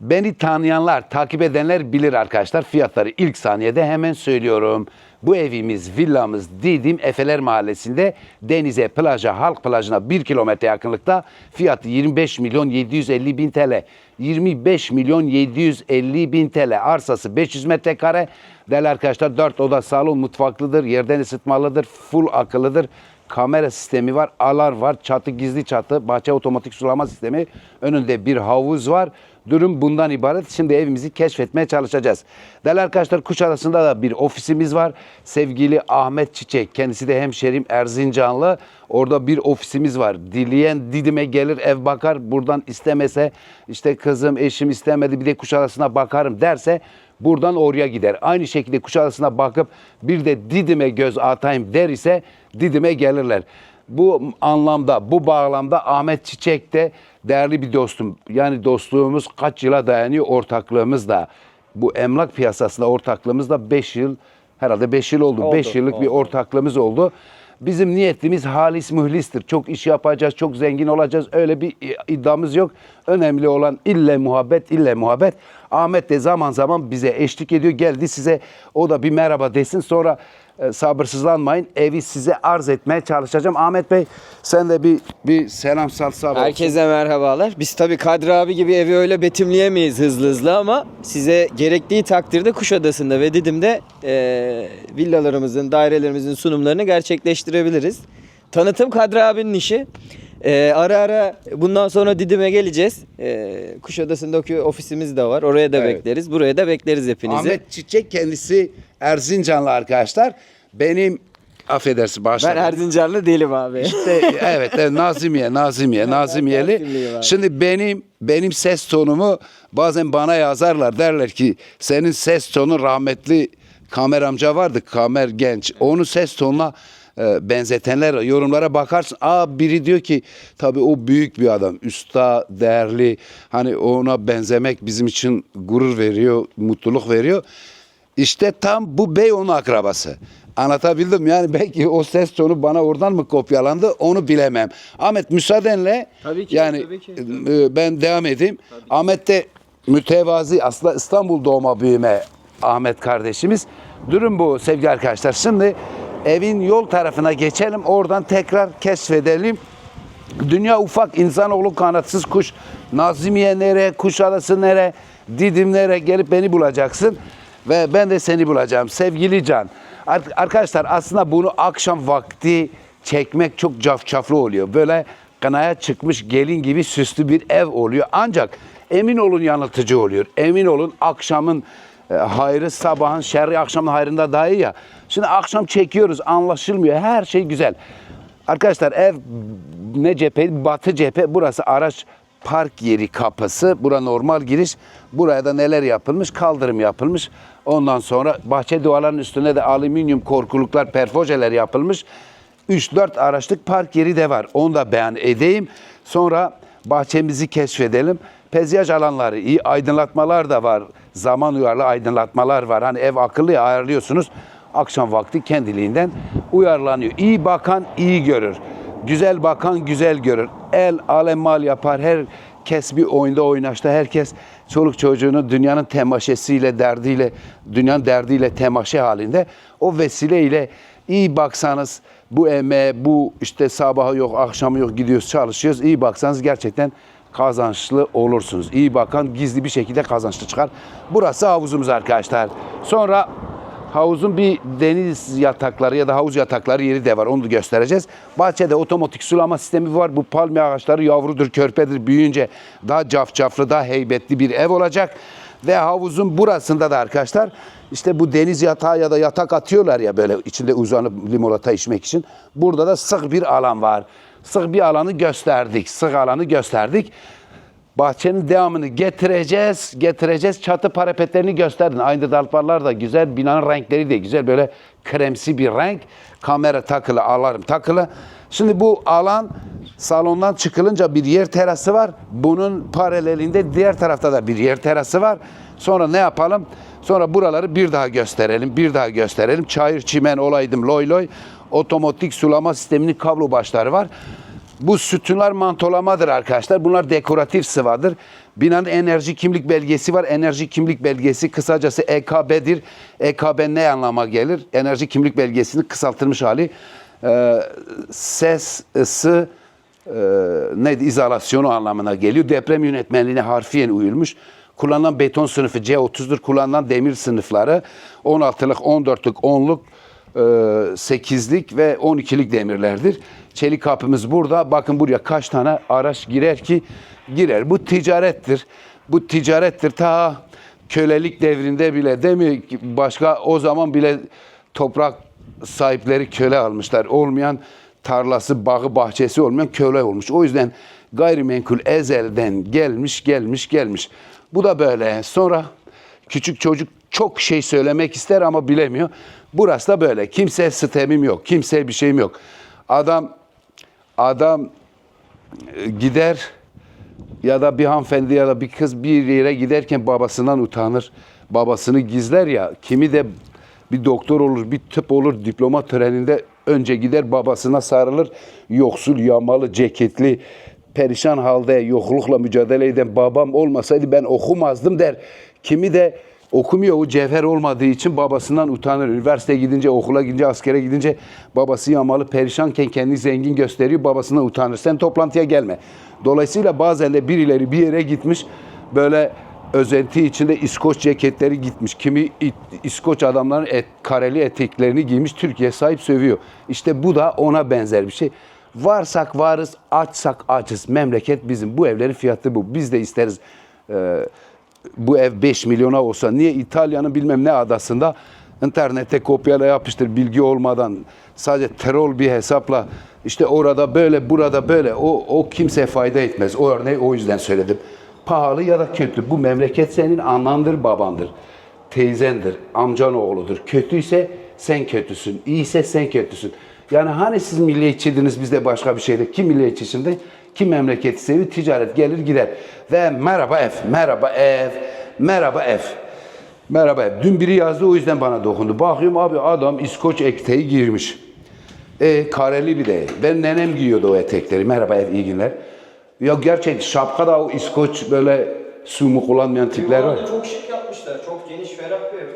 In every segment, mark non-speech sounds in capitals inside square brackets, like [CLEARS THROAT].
Beni tanıyanlar, takip edenler bilir arkadaşlar. Fiyatları ilk saniyede hemen söylüyorum. Bu evimiz, villamız Didim Efeler Mahallesi'nde denize, plaja, halk plajına 1 kilometre yakınlıkta. Fiyatı 25 milyon 750 bin TL. 25 milyon 750 bin TL. Arsası 500 metrekare. Değerli arkadaşlar 4 oda salon mutfaklıdır. Yerden ısıtmalıdır. Full akıllıdır kamera sistemi var, alar var, çatı gizli çatı, bahçe otomatik sulama sistemi, önünde bir havuz var. Durum bundan ibaret. Şimdi evimizi keşfetmeye çalışacağız. Değerli arkadaşlar Kuşadası'nda da bir ofisimiz var. Sevgili Ahmet Çiçek, kendisi de hemşerim Erzincanlı. Orada bir ofisimiz var. Dileyen Didim'e gelir ev bakar. Buradan istemese işte kızım eşim istemedi bir de Kuşadası'na bakarım derse buradan oraya gider. Aynı şekilde Kuşadası'na bakıp bir de Didim'e göz atayım der ise Didim'e gelirler. Bu anlamda, bu bağlamda Ahmet Çiçek de değerli bir dostum. Yani dostluğumuz kaç yıla dayanıyor, ortaklığımız da. Bu emlak piyasasında ortaklığımız da 5 yıl, herhalde 5 yıl oldu. Oldu, 5 yıllık bir oldu. ortaklığımız oldu. Bizim niyetimiz halis mühlistir. Çok iş yapacağız, çok zengin olacağız. Öyle bir iddiamız yok. Önemli olan ille muhabbet, ille muhabbet. Ahmet de zaman zaman bize eşlik ediyor. Geldi size o da bir merhaba desin. Sonra e, sabırsızlanmayın. Evi size arz etmeye çalışacağım. Ahmet Bey sen de bir bir selam sal olsun. Herkese merhabalar. Biz tabii Kadri abi gibi evi öyle betimleyemeyiz hızlı hızlı ama size gerektiği takdirde Kuşadası'nda ve Didim'de e, villalarımızın, dairelerimizin sunumlarını gerçekleştirebiliriz. Tanıtım Kadri abinin işi. E, ara ara bundan sonra Didim'e geleceğiz. E, Kuşadası'ndaki ofisimiz de var. Oraya da Evet. bekleriz. Buraya da bekleriz hepinizi. Ahmet Çiçek kendisi Erzincanlı arkadaşlar. Benim affedersin ben başladım. Erzincanlı değilim abi. İşte evet, evet Nazimiye, Nazimiye, [LAUGHS] Nazimiyeli. Nazimliyim abi. Şimdi benim benim ses tonumu bazen bana yazarlar derler ki senin ses tonun rahmetli Kamer amca vardı Kamer genç. Onun ses tonuna benzetenler yorumlara bakarsın. Aa biri diyor ki tabii o büyük bir adam. Usta, değerli. Hani ona benzemek bizim için gurur veriyor, mutluluk veriyor. İşte tam bu bey onun akrabası. Anlatabildim yani belki o ses tonu bana oradan mı kopyalandı onu bilemem. Ahmet müsaadenle Tabii ki, yani tabii ki. e, ben devam edeyim. Ahmet de mütevazi aslında İstanbul doğma büyüme Ahmet kardeşimiz. Durum bu sevgili arkadaşlar. Şimdi evin yol tarafına geçelim. Oradan tekrar keşfedelim. Dünya ufak insanoğlu kanatsız kuş. Nazimiye nere, Kuşadası nere, Didim nere gelip beni bulacaksın. Ve ben de seni bulacağım sevgili Can. Ar- Arkadaşlar aslında bunu akşam vakti çekmek çok cafcaflı oluyor. Böyle kanaya çıkmış gelin gibi süslü bir ev oluyor. Ancak emin olun yanıltıcı oluyor. Emin olun akşamın hayrı sabahın şerri akşamın hayrında daha iyi ya. Şimdi akşam çekiyoruz anlaşılmıyor. Her şey güzel. Arkadaşlar ev ne cephe? Batı cephe. Burası araç park yeri kapısı. Bura normal giriş. Buraya da neler yapılmış? Kaldırım yapılmış. Ondan sonra bahçe duvarlarının üstüne de alüminyum korkuluklar, perfojeler yapılmış. 3-4 araçlık park yeri de var. Onu da beyan edeyim. Sonra bahçemizi keşfedelim. Pezyaj alanları iyi, aydınlatmalar da var. Zaman uyarlı aydınlatmalar var. Hani ev akıllı ya, ayarlıyorsunuz. Akşam vakti kendiliğinden uyarlanıyor. İyi bakan iyi görür. Güzel bakan güzel görür. El alem mal yapar. Herkes bir oyunda oynaşta. Herkes çoluk çocuğunu dünyanın temaşesiyle, derdiyle, dünyanın derdiyle temaşe halinde. O vesileyle iyi baksanız bu emeğe, bu işte sabahı yok, akşamı yok gidiyoruz, çalışıyoruz. İyi baksanız gerçekten kazançlı olursunuz. İyi bakan gizli bir şekilde kazançlı çıkar. Burası havuzumuz arkadaşlar. Sonra havuzun bir deniz yatakları ya da havuz yatakları yeri de var. Onu da göstereceğiz. Bahçede otomatik sulama sistemi var. Bu palmiye ağaçları yavrudur, körpedir. Büyüyünce daha cafcaflı, daha heybetli bir ev olacak. Ve havuzun burasında da arkadaşlar işte bu deniz yatağı ya da yatak atıyorlar ya böyle içinde uzanıp limonata içmek için. Burada da sık bir alan var. Sık bir alanı gösterdik. Sık alanı gösterdik. Bahçenin devamını getireceğiz, getireceğiz. Çatı parapetlerini gösterdin. Aynı dalparlar da güzel, binanın renkleri de güzel. Böyle kremsi bir renk. Kamera takılı, alarm takılı. Şimdi bu alan salondan çıkılınca bir yer terası var. Bunun paralelinde diğer tarafta da bir yer terası var. Sonra ne yapalım? Sonra buraları bir daha gösterelim, bir daha gösterelim. Çayır çimen olaydım loy loy. Otomatik sulama sisteminin kablo başları var. Bu sütunlar mantolamadır arkadaşlar. Bunlar dekoratif sıvadır. Binanın enerji kimlik belgesi var. Enerji kimlik belgesi kısacası EKB'dir. EKB ne anlama gelir? Enerji kimlik belgesinin kısaltılmış hali. Ee, ses, ısı, e, neydi izolasyonu anlamına geliyor. Deprem yönetmenliğine harfiyen uyulmuş. Kullanılan beton sınıfı C30'dur. Kullanılan demir sınıfları 16'lık, 14'lük, 10'luk, e, 8'lik ve 12'lik demirlerdir. Çelik kapımız burada. Bakın buraya kaç tane araç girer ki girer. Bu ticarettir. Bu ticarettir. Ta kölelik devrinde bile değil mi? Başka o zaman bile toprak sahipleri köle almışlar. Olmayan tarlası, bağı, bahçesi olmayan köle olmuş. O yüzden gayrimenkul ezelden gelmiş, gelmiş, gelmiş. Bu da böyle. Sonra küçük çocuk çok şey söylemek ister ama bilemiyor. Burası da böyle. Kimse sitemim yok. Kimseye bir şeyim yok. Adam adam e, gider ya da bir hanımefendi ya da bir kız bir yere giderken babasından utanır. Babasını gizler ya. Kimi de bir doktor olur, bir tıp olur diploma töreninde önce gider babasına sarılır. Yoksul, yamalı, ceketli, perişan halde yoklukla mücadele eden babam olmasaydı ben okumazdım der. Kimi de okumuyor o cevher olmadığı için babasından utanır. Üniversiteye gidince, okula gidince, askere gidince babası yamalı perişanken kendini zengin gösteriyor. Babasından utanır. Sen toplantıya gelme. Dolayısıyla bazen de birileri bir yere gitmiş böyle özenti içinde İskoç ceketleri gitmiş. Kimi İskoç adamların et, kareli eteklerini giymiş Türkiye sahip sövüyor. İşte bu da ona benzer bir şey. Varsak varız, açsak açız. Memleket bizim. Bu evlerin fiyatı bu. Biz de isteriz. Ee, bu ev 5 milyona olsa niye İtalya'nın bilmem ne adasında internette kopyala yapıştır bilgi olmadan sadece terör bir hesapla işte orada böyle burada böyle o, o kimseye fayda etmez. O örneği o yüzden söyledim. Pahalı ya da kötü bu memleket senin anandır babandır. Teyzendir, amcan oğludur. Kötüyse sen kötüsün, iyiyse sen kötüsün. Yani hani siz milliyetçiydiniz biz de başka bir şeyde. Kim milliyetçi şimdi? Kim memleketi seviyor? Ticaret gelir gider. Ve merhaba ev, merhaba ev, merhaba ev. Merhaba ev. Dün biri yazdı o yüzden bana dokundu. Bakıyorum abi adam İskoç eteği giymiş. E kareli bir de. Ben nenem giyiyordu o etekleri. Merhaba ev iyi günler. Ya gerçek şapkada o İskoç böyle sumu kullanmayan tipler var. Çok şık yapmışlar. Çok geniş, ferah bir ev.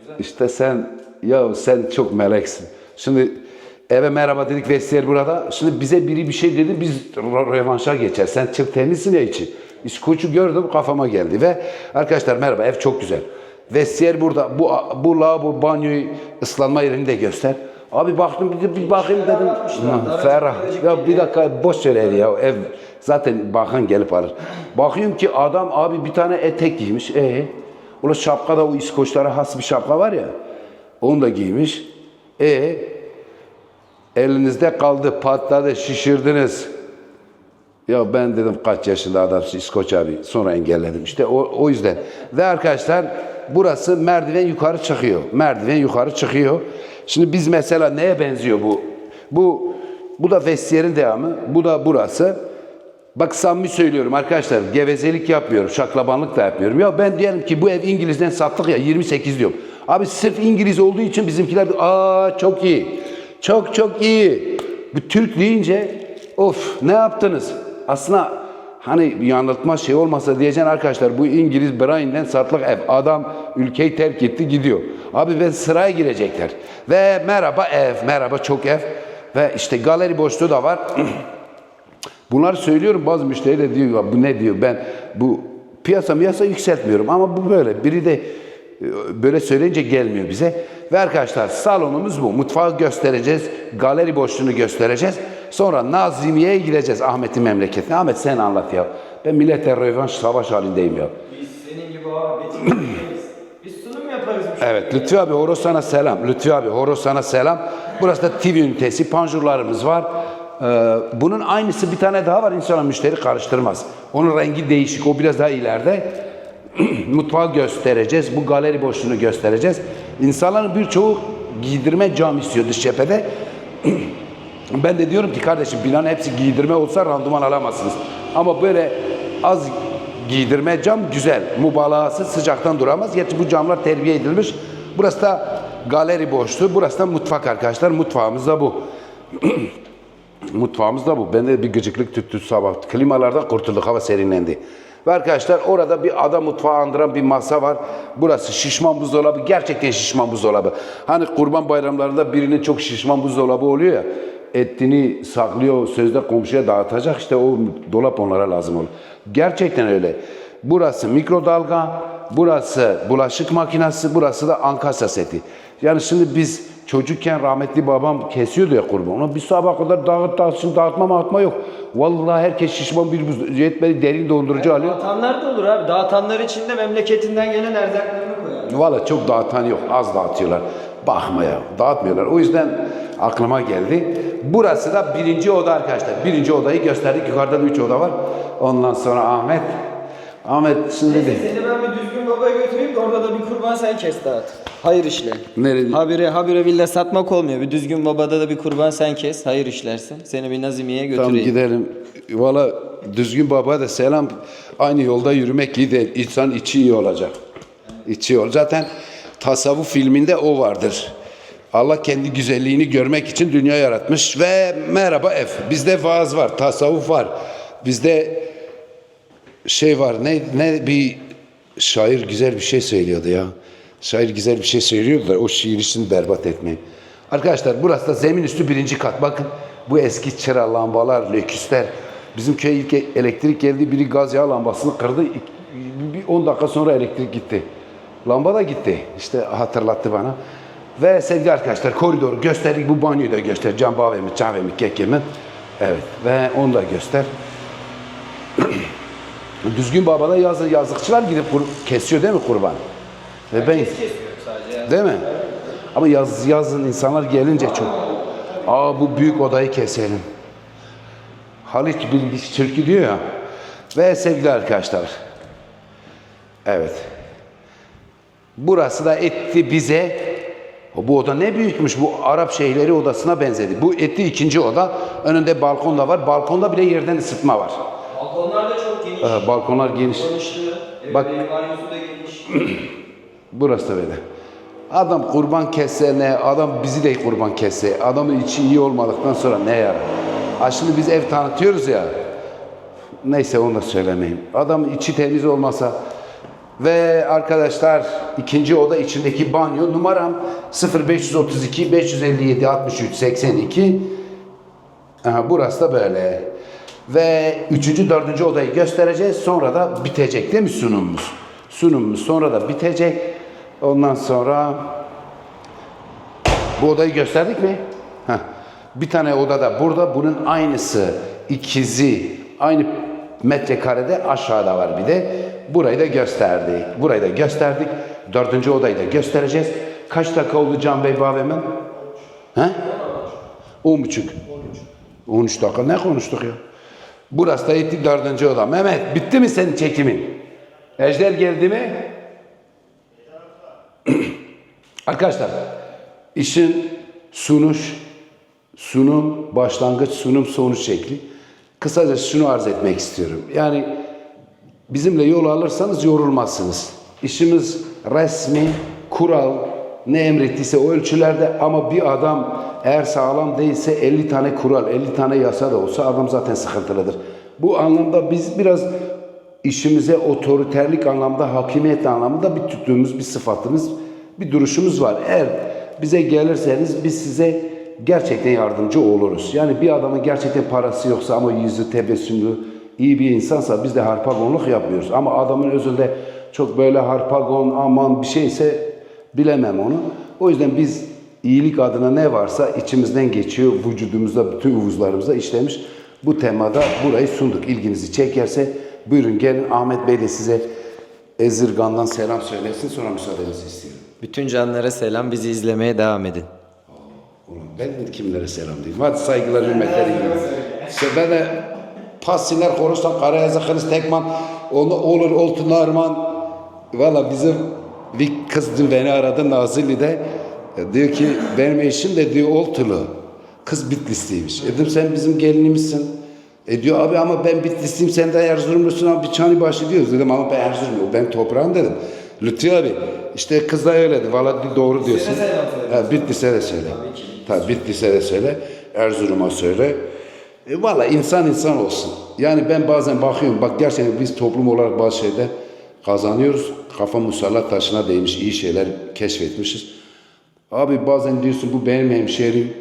Güzel. İşte sen ya sen çok meleksin. Şimdi eve merhaba dedik vestiyer burada. Şimdi bize biri bir şey dedi biz re- revanşa geçer. Sen çık temizsin ya içi. İskoç'u gördüm kafama geldi ve arkadaşlar merhaba ev çok güzel. Vestiyer burada. Bu bu lavabo banyoyu ıslanma yerini de göster. Abi baktım bir, bir bakayım dedim. Ha, Ferah. Ya bir dakika boş ver evi ya. Ev zaten bakan gelip alır. Bakıyorum ki adam abi bir tane etek giymiş. E Ula şapkada o İskoçlara has bir şapka var ya. Onu da giymiş. E elinizde kaldı, patladı, şişirdiniz. Ya ben dedim kaç yaşında adamsın İskoç abi. Sonra engelledim. İşte o, o yüzden. Ve arkadaşlar burası merdiven yukarı çıkıyor. Merdiven yukarı çıkıyor. Şimdi biz mesela neye benziyor bu? Bu bu da vestiyerin devamı. Bu da burası. Bak samimi söylüyorum arkadaşlar gevezelik yapmıyorum, şaklabanlık da yapmıyorum. Ya ben diyelim ki bu ev İngiliz'den sattık ya 28 diyorum. Abi sırf İngiliz olduğu için bizimkiler aa çok iyi, çok çok iyi. Bu Türk deyince of ne yaptınız? Aslında hani bir yanıltma şey olmasa diyeceksin arkadaşlar bu İngiliz Brian'den satılık ev. Adam ülkeyi terk etti gidiyor. Abi ben sıraya girecekler. Ve merhaba ev, merhaba çok ev. Ve işte galeri boşluğu da var. [CLEARS THROAT] Bunları söylüyorum bazı müşteri de diyor "Ya bu ne diyor ben bu piyasa miyasa yükseltmiyorum ama bu böyle. Biri de e, böyle söyleyince gelmiyor bize. Ve arkadaşlar salonumuz bu. Mutfağı göstereceğiz. Galeri boşluğunu göstereceğiz. Sonra Nazimiye'ye gideceğiz Ahmet'in memleketine. Ahmet sen anlat ya. Ben millete rövanş savaş halindeyim ya. Biz senin gibi abi. [CLEARS THROAT] Biz sunum yaparız. Evet Lütfi abi horoz sana selam. Lütfi abi horoz sana selam. Burası da TV ünitesi. Panjurlarımız var. Ee, bunun aynısı bir tane daha var. İnşallah müşteri karıştırmaz. Onun rengi değişik. O biraz daha ileride. [CLEARS THROAT] Mutfağı göstereceğiz. Bu galeri boşluğunu göstereceğiz. İnsanların birçoğu giydirme cam istiyor dış cephede. [CLEARS THROAT] Ben de diyorum ki kardeşim binanın hepsi giydirme olsa randıman alamazsınız. Ama böyle az giydirme cam güzel. Mübalağası sıcaktan duramaz. Gerçi bu camlar terbiye edilmiş. Burası da galeri boşluğu. Burası da mutfak arkadaşlar. Mutfağımız da bu. [CLEARS THROAT] Mutfağımız da bu. Bende bir gıcıklık tuttu sabah. Klimalardan kurtulduk. Hava serinlendi. Ve arkadaşlar orada bir ada mutfağı andıran bir masa var. Burası şişman buzdolabı. Gerçekten şişman buzdolabı. Hani kurban bayramlarında birinin çok şişman buzdolabı oluyor ya. Etini saklıyor, sözde komşuya dağıtacak. işte o dolap onlara lazım olur. Gerçekten öyle. Burası mikrodalga, burası bulaşık makinesi, burası da ankasa seti. Yani şimdi biz çocukken rahmetli babam kesiyordu ya kurban. Ona bir sabah kadar dağıt dağıtsın, dağıtma mağıtma yok. Vallahi herkes şişman bir buz, yetmedi derin dondurucu alıyor. Dağıtanlar da olur abi. Dağıtanlar için de memleketinden gelen erzaklarını koyar. Valla çok dağıtan yok. Az dağıtıyorlar. Bakma ya. Dağıtmıyorlar. O yüzden aklıma geldi. Burası da birinci oda arkadaşlar. Birinci odayı gösterdik. Yukarıda da üç oda var. Ondan sonra Ahmet. Ahmet şimdi dedi. Seni ben bir düzgün babaya götüreyim de orada da bir kurban sen kes dağıt. Hayır işle. Nerede? Habire habire villa satmak olmuyor. Bir düzgün babada da bir kurban sen kes. Hayır işlersin. Seni bir Nazimiye'ye Tamam götüreyim. gidelim. Valla düzgün baba da selam. Aynı yolda yürümek iyi değil. İnsan içi iyi olacak. İçi iyi ol. Zaten tasavvuf filminde o vardır. Allah kendi güzelliğini görmek için dünya yaratmış ve merhaba ev. Bizde vaaz var, tasavvuf var. Bizde şey var ne ne bir şair güzel bir şey söylüyordu ya. Şair güzel bir şey söylüyordu da o şiir işini berbat etmeyin. Arkadaşlar burası da zemin üstü birinci kat. Bakın bu eski çıra lambalar, löküsler. Bizim köye ilk elektrik geldi. Biri gaz yağı lambasını kırdı. Bir 10 dakika sonra elektrik gitti. Lamba da gitti. İşte hatırlattı bana. Ve sevgili arkadaşlar koridoru gösterdik. Bu banyoyu da göster. Can Bağvemi, Canvemi, Kekemi. Evet. Ve onu da göster. [CLEARS THROAT] Düzgün babada yazı yazlıkçılar gidip kur- kesiyor değil mi kurban? Ve ben Değil mi? Ama yaz yazın insanlar gelince çok. Aa bu büyük odayı keselim. Halit Bilgiç Türkü diyor ya. Ve sevgili arkadaşlar. Evet. Burası da etti bize. Bu oda ne büyükmüş. Bu Arap şeyhleri odasına benzedi. Bu etti ikinci oda. Önünde balkon da var. Balkonda bile yerden ısıtma var. Geniş. Ee, balkonlar geniş. Kullanışlı. Bak- geniş. [CLEARS THROAT] Burası da böyle. Adam kurban kesse ne, adam bizi de kurban kesse, adamın içi iyi olmadıktan sonra ne yarar? Ha şimdi biz ev tanıtıyoruz ya, neyse onu da söylemeyeyim. Adam içi temiz olmasa ve arkadaşlar ikinci oda içindeki banyo numaram 0532 557 63 82 Aha, burası da böyle. Ve üçüncü, dördüncü odayı göstereceğiz. Sonra da bitecek değil mi sunumumuz? Sunumumuz sonra da bitecek. Ondan sonra bu odayı gösterdik mi? Heh. Bir tane oda da burada. Bunun aynısı, ikizi, aynı metrekarede aşağıda var bir de. Burayı da gösterdik. Burayı da gösterdik. Dördüncü odayı da göstereceğiz. Kaç dakika oldu Can Bey Bavemen? He? On buçuk. 13 dakika ne konuştuk ya? Burası da etti dördüncü oda. Mehmet bitti mi senin çekimin? Ejder geldi mi? [CLEARS THROAT] Arkadaşlar işin sunuş, sunum, başlangıç, sunum, sonuç şekli. Kısaca şunu arz etmek istiyorum. Yani bizimle yol alırsanız yorulmazsınız. İşimiz resmi, kural, ne emrettiyse o ölçülerde ama bir adam eğer sağlam değilse 50 tane kural, 50 tane yasa da olsa adam zaten sıkıntılıdır. Bu anlamda biz biraz işimize otoriterlik anlamda, hakimiyet anlamında bir tuttuğumuz bir sıfatımız, bir duruşumuz var. Eğer bize gelirseniz biz size gerçekten yardımcı oluruz. Yani bir adamın gerçekten parası yoksa ama yüzü tebessümlü, iyi bir insansa biz de harpagonluk yapmıyoruz. Ama adamın özünde çok böyle harpagon aman bir şeyse bilemem onu. O yüzden biz iyilik adına ne varsa içimizden geçiyor, vücudumuzda, bütün uvuzlarımızda işlemiş. Bu temada burayı sunduk. İlginizi çekerse buyurun gelin Ahmet Bey de size Ezirgan'dan selam söylesin sonra müsaadenizi istiyorum. Bütün canlara selam. Bizi izlemeye devam edin. Ulan ben de kimlere selam diyeyim. Hadi saygılar, hürmetler. İşte ben de Passiler konuşsam Karayazı Hırs Tekman, onu olur Oltun Arman. Valla bizim bir kız dün beni aradı Nazilli'de. E, Diyor ki benim eşim de diyor Oltulu. Kız Bitlisliymiş. E Dedim sen bizim gelinimizsin. E diyor abi ama ben Bitlisliyim sen de Erzurumlusun ama bir çani başı diyoruz. Dedim ama ben Erzurumluyum. Ben toprağım dedim. Lütfi abi işte kız da öyle dedi. Valla doğru diyorsun. Ha, Bitlis'e de söyle. Tabii Bitlis'e de söyle. Erzurum'a söyle. E, Valla insan insan olsun. Yani ben bazen bakıyorum, bak gerçekten biz toplum olarak bazı şeyler kazanıyoruz. Kafa musallat taşına değmiş, iyi şeyler keşfetmişiz. Abi bazen diyorsun bu benim hemşerim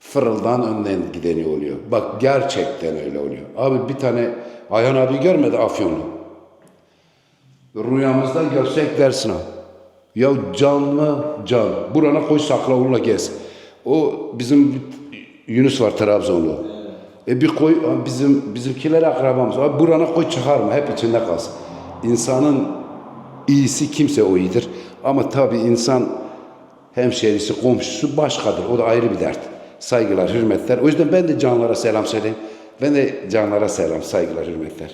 fırıldan önden gideni oluyor. Bak gerçekten öyle oluyor. Abi bir tane Ayhan abi görmedi Afyonlu. Rüyamızda görsek dersin ha. Ya can mı? Can. Burana koy sakla onunla gez. O bizim Yunus var Trabzonlu. E bir koy bizim bizimkiler akrabamız. Abi burana koy çıkarma hep içinde kalsın. İnsanın iyisi kimse o iyidir. Ama tabii insan hemşerisi, komşusu başkadır. O da ayrı bir dert. Saygılar, hürmetler. O yüzden ben de canlara selam söyleyeyim. Ben de canlara selam, saygılar, hürmetler.